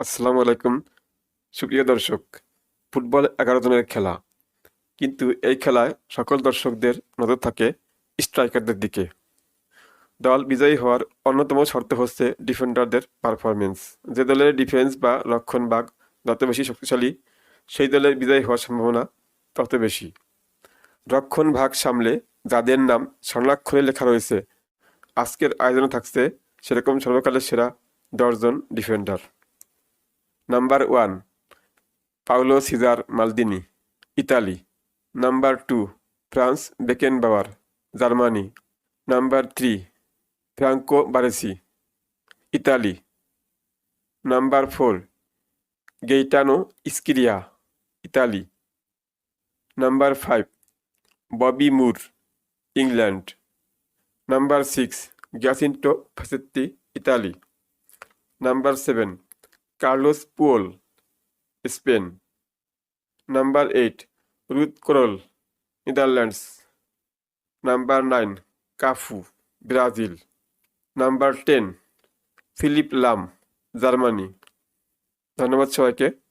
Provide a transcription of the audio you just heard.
আসসালামু আলাইকুম। সুপ্রিয় দর্শক, ফুটবল এগারো জনের খেলা। কিন্তু এই খেলায় সকল দর্শকদের নজর থাকে স্ট্রাইকারদের দিকে। দল বিজয়ী হওয়ার অন্যতম শর্ত হচ্ছে ডিফেন্ডারদের পারফরমেন্স যে দলের ডিফেন্স বা রক্ষণভাগ যত বেশি শক্তিশালী, সেই দলের বিজয়ী হওয়ার সম্ভাবনা তত বেশি। রক্ষণ ভাগ সামলে যাদের নাম স্বর্ণাক্ষরে লেখা রয়েছে, আজকের আয়োজনে থাকছে সেরকম সর্বকালের সেরা দশজন defender. Number one Paolo Cesare Maldini Italy number two Franz Beckenbauer Germany number three Franco Baresi Italy number four Gaetano Scirea Italy number five Bobby Moore England number six Giacinto Facchetti Italy number seven Carlos Puyol Spain. Number eight, Ruud Krol, Netherlands. Number nine, Cafu, Brazil. Number ten, Philipp Lahm, Germany. ধন্যবাদ সবাইকে।